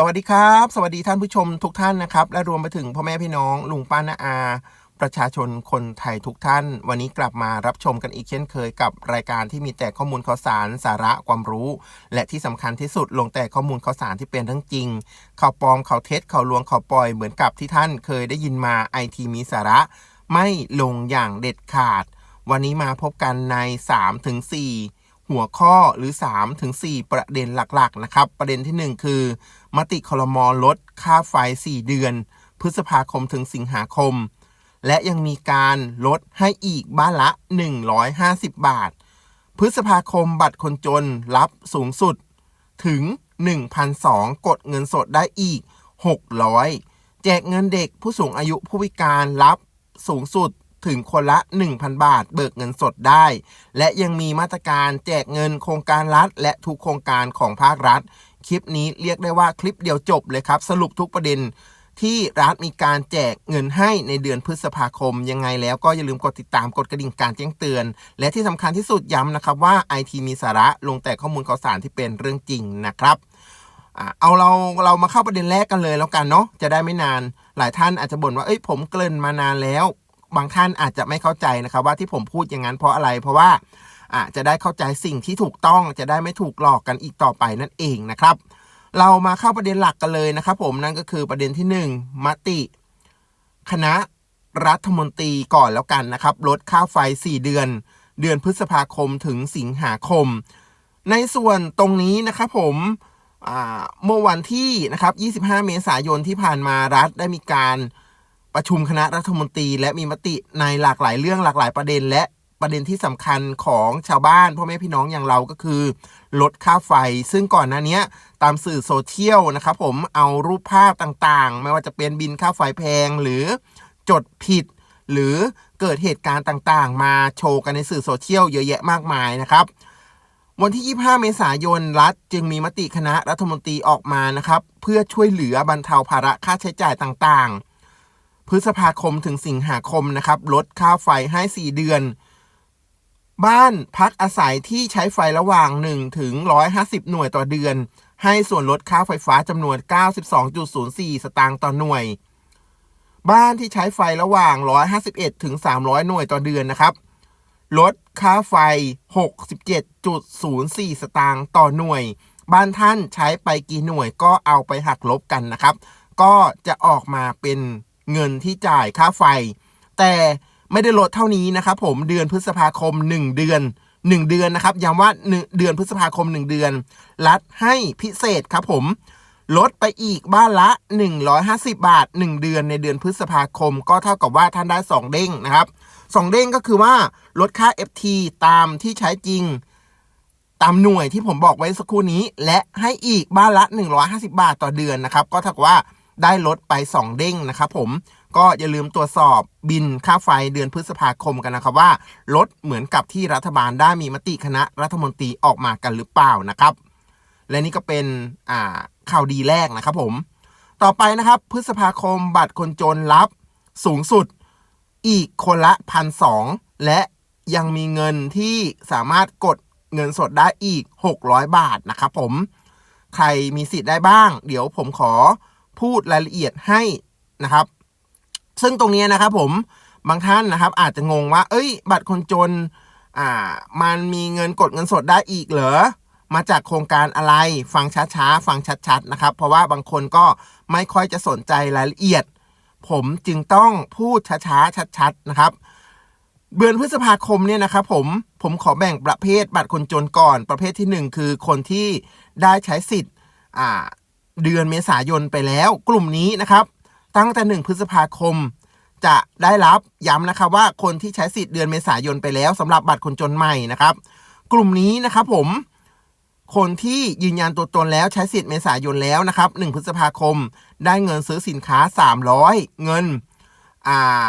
สวัสดีครับ สวัสดีท่านผู้ชมทุกท่านนะครับ และรวมไปถึงพ่อแม่พี่น้อง ลุงป้าน้าอา ประชาชนคนไทยทุกท่าน วันนี้กลับมารับชมกันอีกเช่นเคยกับรายการที่มีแต่ข้อมูลข่าวสารสาระความรู้ และที่สำคัญที่สุดลงแต่ข้อมูลข่าวสารที่เป็นเรื่องจริงข่าวปลอมข่าวเท็จข่าวลวงข่าวปล่อยเหมือนกับที่ท่านเคยได้ยินมาไอทีมีสาระ ไม่ลงอย่างเด็ดขาด วันนี้มาพบกันใน 3-4 หัวข้อหรือ3ถึง4ประเด็นหลักๆนะครับประเด็นทีหนึ่1 คือ มติคลมลดค่าไฟ 4 เดือน พฤษภาคมถึงสิงหาคม และยังมีการลดให้อีกบ้านละ 150 บาท พฤษภาคมบัตรคนจนรับสูงสุดถึง1,200กดเงินสดได้อีก 600 แจกเงินเด็กผู้สูงอายุผู้พิการรับสูงสุดถึงคนละ 1,000 บาท เบิกเงินสดได้ และยังมีมาตรการแจกเงินโครงการรัฐ และทุกโครงการของภาครัฐ คลิปนี้เรียกได้ว่าคลิปเดียวจบเลยครับ สรุปทุกประเด็นที่รัฐมีการแจกเงินให้ในเดือนพฤษภาคม ยังไงแล้วก็อย่าลืมกดติดตามกดกระดิ่งการแจ้งเตือน และที่สำคัญที่สุดย้ำนะครับว่า IT มีสาระลงแต่ข้อมูลข่าวสารที่เป็นเรื่องจริงนะครับเอาเราเรามาเข้าประเด็นแรกกันเลยแล้วกันเนาะจะได้ไม่นาน หลายท่านอาจจะบ่นว่าเอ้ยผมเกริ่นมานานแล้ว บางท่านอาจจะไม่เข้าใจนะครับว่าที่ผมพูดอย่างนั้นเพราะอะไรเพราะว่า อ่าจะได้เข้าใจสิ่งที่ถูกต้องจะได้ไม่ถูกหลอกกันอีกต่อไปนั่นเองนะครับ เรามาเข้าประเด็นหลักกันเลยนะครับ ผมนั่นก็คือประเด็นที่ 1 มติ คณะรัฐมนตรีก่อนแล้วกันนะครับลดค่าไฟ 4 เดือน เดือนพฤษภาคมถึงสิงหาคม ในส่วนตรงนี้นะครับผมเมื่อวันที่นะครับ 25 เมษายนที่ผ่านมารัฐได้มีการประชุมคณะรัฐมนตรี และมีมติในหลากหลายเรื่องหลากหลายประเด็น และ ประเด็นที่สำคัญของชาวบ้านพ่อแม่พี่น้องอย่างเราก็คือ ลดค่าไฟ ซึ่งก่อนหน้านี้ตามสื่อโซเชียลนะครับผมเอารูปภาพต่างๆ ไม่ว่าจะเป็นบินค่าไฟแพงหรือจดผิด หรือเกิดเหตุการณ์ต่างๆ มาโชว์กันในสื่อโซเชียลเยอะแยะมากมายนะครับ วันที่ 25 เมษายนรัฐจึงมีมติคณะรัฐมนตรีออกมานะครับ เพื่อช่วยเหลือบรรเทาภาระค่าใช้จ่ายต่างๆ พฤษภาคมถึงสิงหาคมนะครับลดค่าไฟให้ 4 เดือน บ้านพักอาศัยที่ใช้ไฟระหว่าง 1 ถึง 150 หน่วยต่อเดือน ให้ส่วนลดค่าไฟฟ้าจำนวน 92.04 สตางค์ต่อหน่วย บ้านที่ใช้ไฟระหว่าง 151 ถึง 300 หน่วยต่อเดือนนะครับ ลดค่าไฟ 67.04 สตางค์ต่อหน่วย บ้านท่านใช้ไปกี่หน่วยก็เอาไปหักลบกันนะครับ ก็จะออกมาเป็นเงินที่จ่ายค่าไฟ แต่ ไม่ได้ลดเท่านี้นะครับผมเดือนพฤษภาคม 1 เดือน 1 เดือนนะครับย้ำว่าเดือนพฤษภาคม 1 เดือน รัฐให้พิเศษครับผมลดไปอีกบ้านละ 150 บาท 1 เดือนในเดือนพฤษภาคม ก็เท่ากับว่าท่านได้ 2 เด้งนะครับ 2 เด้งก็คือว่าลดค่า FT ตามที่ใช้จริง ตามหน่วยที่ผมบอกไว้สักครู่นี้ และให้อีกบ้านละ 150 บาทต่อเดือนนะครับ ก็เท่ากับว่าได้ลดไป 2 เด้งนะครับผม ก็อย่าลืมตรวจสอบบินค่าไฟเดือนพฤษภาคมกันนะครับว่าลดเหมือนกับที่รัฐบาลได้มีมติคณะรัฐมนตรีออกมากันหรือเปล่านะครับ และนี่ก็เป็นข่าวดีแรกนะครับผม ต่อไปนะครับพฤษภาคมบัตรคนจนรับสูงสุดอีกคนละพันสองและยังมีเงินที่สามารถกดเงินสดได้อีก 600 บาทนะครับผม ใครมีสิทธิ์ได้บ้าง เดี๋ยวผมขอพูดรายละเอียดให้นะครับ ซึ่งตรงนี้นะครับผมบางท่านนะครับ อาจจะงงว่า เอ้ย บัตรคนจนอ่ามันมีเงินกดเงินสดได้อีกเหรอมาจากโครงการอะไรฟังช้าๆ ฟังชัดๆนะครับ เพราะว่าบางคนก็ไม่ค่อยจะสนใจรายละเอียด ผมจึงต้องพูดช้าๆ ชัดๆนะครับ เดือนพฤษภาคมเนี่ยนะครับผมผมขอแบ่งประเภทบัตรคนจนก่อน ประเภทที่ 1 คือคนที่ได้ใช้สิทธิ์อ่าเดือนเมษายนไปแล้ว กลุ่มนี้นะครับ ตั้งแต่ 1 พฤษภาคม จะได้รับย้ำนะครับว่าคนที่ใช้สิทธิ์เดือนเมษายนไปแล้วสำหรับบัตรคนจนใหม่นะครับ กลุ่มนี้นะครับผมคนที่ยืนยันตัวตนแล้วใช้สิทธิ์เมษายนแล้วนะครับ1พฤษภาคมได้เงินซื้อสินค้า 300 เงินอ่า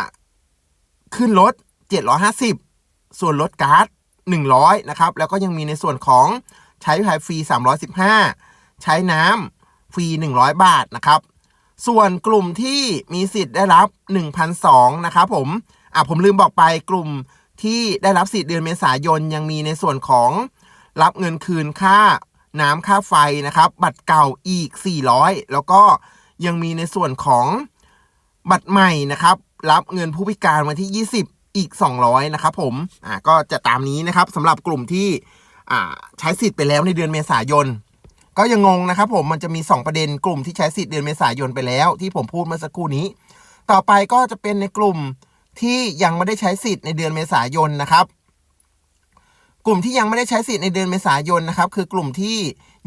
ขึ้นรถ750 ส่วนลดการ์ด100นะครับแล้วก็ยังมีในส่วนของใช้ไฟฟรี 315 ใช้น้ำฟรี 100 บาทนะครับ ส่วนกลุ่มที่มีสิทธิ์ได้รับ1,200นะครับผม อะผมลืมบอกไปกลุ่มที่ได้รับสิทธิ์เดือนเมษายนยังมีในส่วนของรับเงินคืนค่าน้ำค่าไฟนะครับ บัตรเก่าอีก 400 แล้วก็ยังมีในส่วนของบัตรใหม่นะครับ รับเงินผู้พิการวันที่ 20 อีก 200 นะครับผม อ่าก็จะตามนี้นะครับสำหรับกลุ่มที่อ่าใช้สิทธิ์ไปแล้วในเดือนเมษายน ก็ยังงงนะครับผมมันจะมี 2 ประเด็นกลุ่มที่ใช้สิทธิ์เดือนเมษายนไปแล้ว ที่ผมพูดเมื่อสักครู่นี้ ต่อไปก็จะเป็นในกลุ่มที่ยังไม่ได้ใช้สิทธิ์ในเดือนเมษายนนะครับ กลุ่มที่ยังไม่ได้ใช้สิทธิ์ในเดือนเมษายนนะครับ คือกลุ่มที่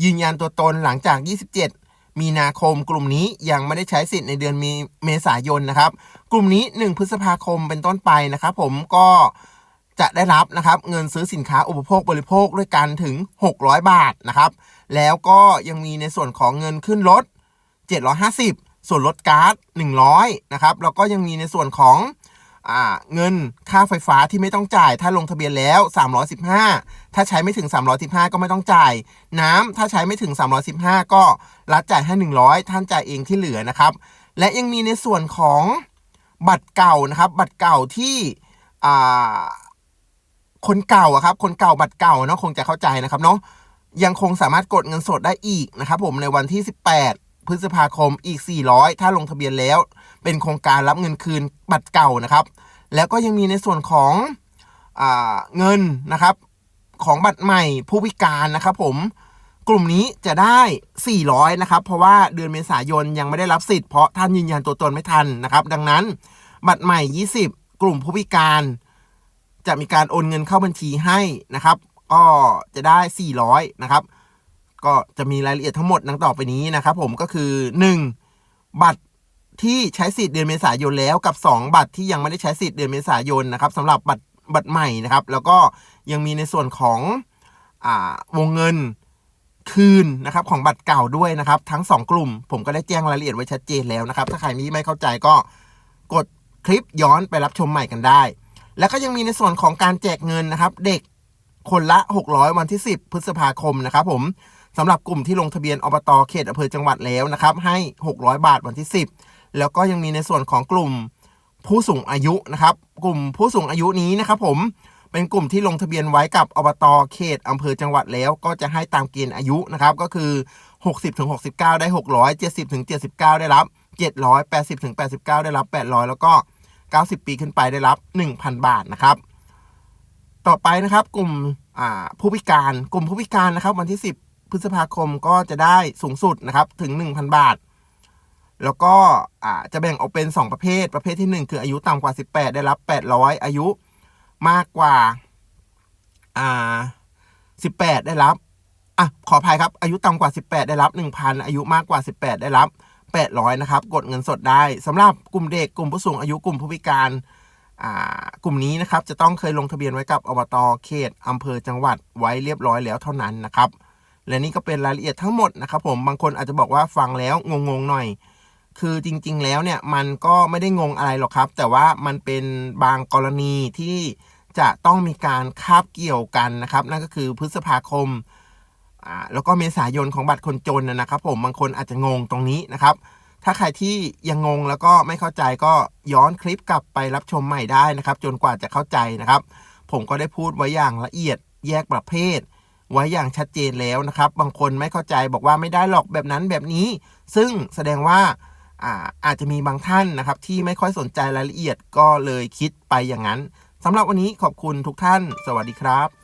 ยืนยันตัวตนหลังจาก 27 มีนาคม กลุ่มนี้ยังไม่ได้ใช้สิทธิ์ในเดือนมีเมษายนนะครับ กลุ่มนี้ 1 พฤษภาคมเป็นต้นไปนะครับ ผมก็ จะได้รับนะครับเงินซื้อสินค้าอุปโภคบริโภคด้วยกันถึง 600 บาทนะครับ แล้วก็ยังมีในส่วนของเงินขึ้นรถ 750 ส่วนลดก๊าซ100 นะครับ แล้วก็ยังมีในส่วนของอเงินค่าไฟฟ้าที่ไม่ต้องจ่าย ถ้าลงทะเบียนแล้ว 315 ถ้าใช้ไม่ถึง 315 ก็ไม่ต้องจ่าย น้ำถ้าใช้ไม่ถึง 315 ก็รัดจ่ายให้ 100 ท่านจ่ายเองที่เหลือนะครับ และยังมีในส่วนของบัตรเก่านะครับ บัตรเก่าที่อ่า คนเก่าอะครับ คนเก่าบัตรเก่าเนาะคงจะเข้าใจนะครับเนาะยังคงสามารถกดเงินสดได้อีกนะครับผมในวันที่ 18 พฤษภาคมอีก 400 ถ้าลงทะเบียนแล้ว เป็นโครงการรับเงินคืนบัตรเก่านะครับ แล้วก็ยังมีในส่วนของอเงินนะครับของบัตรใหม่ผู้พิการนะครับผมกลุ่มนี้จะได้ 400 นะครับ เพราะว่าเดือนเมษายนยังไม่ได้รับสิทธิ์เพราะท่านยืนยันตัวตนไม่ทันนะครับ ดังนั้น บัตรใหม่ 20 กลุ่มผู้พิการ จะมีการโอนเงินเข้าบัญชีให้นะครับ ก็จะได้ 400 นะครับ ก็จะมีรายละเอียดทั้งหมดดังต่อไปนี้นะครับ ผมก็คือ 1. บัตรที่ใช้สิทธิ์เดือนเมษายนแล้วกับ 2 บัตรที่ยังไม่ได้ใช้สิทธิ์เดือนเมษายนนะครับสำหรับบัตรบัตรใหม่นะครับ แล้วก็ยังมีในส่วนของอาวงเงินคืนนะครับของบัตรเก่าด้วยนะครับ ทั้ง 2 กลุ่ม ผมก็ได้แจ้งรายละเอียดไว้ชัดเจนแล้วนะครับ ถ้าใครที่ไม่เข้าใจก็กดคลิปย้อนไปรับชมใหม่กันได้ แล้วก็ยังมีในส่วนของการแจกเงินนะครับ เด็กคนละ 600 วันที่ 10 พฤษภาคมนะครับผมสำหรับกลุ่มที่ลงทะเบียนอบตเขตอำเภอจังหวัดแล้วนะครับ ให้ 600 บาทวันที่ 10 แล้วก็ยังมีในส่วนของกลุ่มผู้สูงอายุนะครับ กลุ่มผู้สูงอายุนี้นะครับ ผมเป็นกลุ่มที่ลงทะเบียนไว้กับอบตเขตอำเภอจังหวัดแล้ว ก็จะให้ตามเกณฑ์อายุนะครับก็คือ 60ถึง69 ได้ 600 70ถึง79 ได้รับ 700 80ถึง89 ได้รับ 800 แล้วก็ 90 ปีขึ้นไปได้รับ 1,000 บาทนะครับ ต่อไปนะครับกลุ่มผู้พิการกลุ่มผู้พิการนะครับ วันที่ 10 พฤษภาคมก็จะได้สูงสุดนะครับถึง 1,000 บาท แล้วก็จะแบ่งออกเป็น 2 ประเภท ประเภทที่ 1 คืออายุต่ำกว่า 18 ได้รับ 800 อายุมากกว่าอ่า18 ได้รับอะขออภัยครับอายุต่ำกว่า 18 ได้รับ 1,000 อายุมากกว่า 18 ได้รับ 800 นะครับ กดเงินสดได้สำหรับกลุ่มเด็กกลุ่มผู้สูงอายุกลุ่มผู้พิการอ่ากลุ่มนี้นะครับจะต้องเคยลงทะเบียนไว้กับอบตเขตอำเภอจังหวัดไว้เรียบร้อยแล้วเท่านั้นนะครับ และนี่ก็เป็นรายละเอียดทั้งหมดนะครับ ผมบางคนอาจจะบอกว่าฟังแล้วงงๆหน่อย คือจริง ๆ แล้วเนี่ยมันก็ไม่ได้งงอะไรหรอกครับ แต่ว่ามันเป็นบางกรณีที่จะต้องมีการคาบเกี่ยวกันนะครับ นั่นก็คือพฤษภาคม อ่าแล้วก็เมษายนของบัตรคนจนนะนะครับ ผมบางคนอาจจะงงตรงนี้นะครับ ถ้าใครที่ยังงงแล้วก็ไม่เข้าใจก็ย้อนคลิปกลับไปรับชมใหม่ได้นะครับ จนกว่าจะเข้าใจนะครับ ผมก็ได้พูดไว้อย่างละเอียดแยกประเภท ไว้อย่างชัดเจนแล้วนะครับ บางคนไม่เข้าใจบอกว่าไม่ได้หรอกแบบนั้นแบบนี้ ซึ่งแสดงว่าอ่าอาจจะมีบางท่านนะครับ ที่ไม่ค่อยสนใจรายละเอียดก็เลยคิดไปอย่างนั้นสำหรับวันนี้ขอบคุณทุกท่าน สวัสดีครับ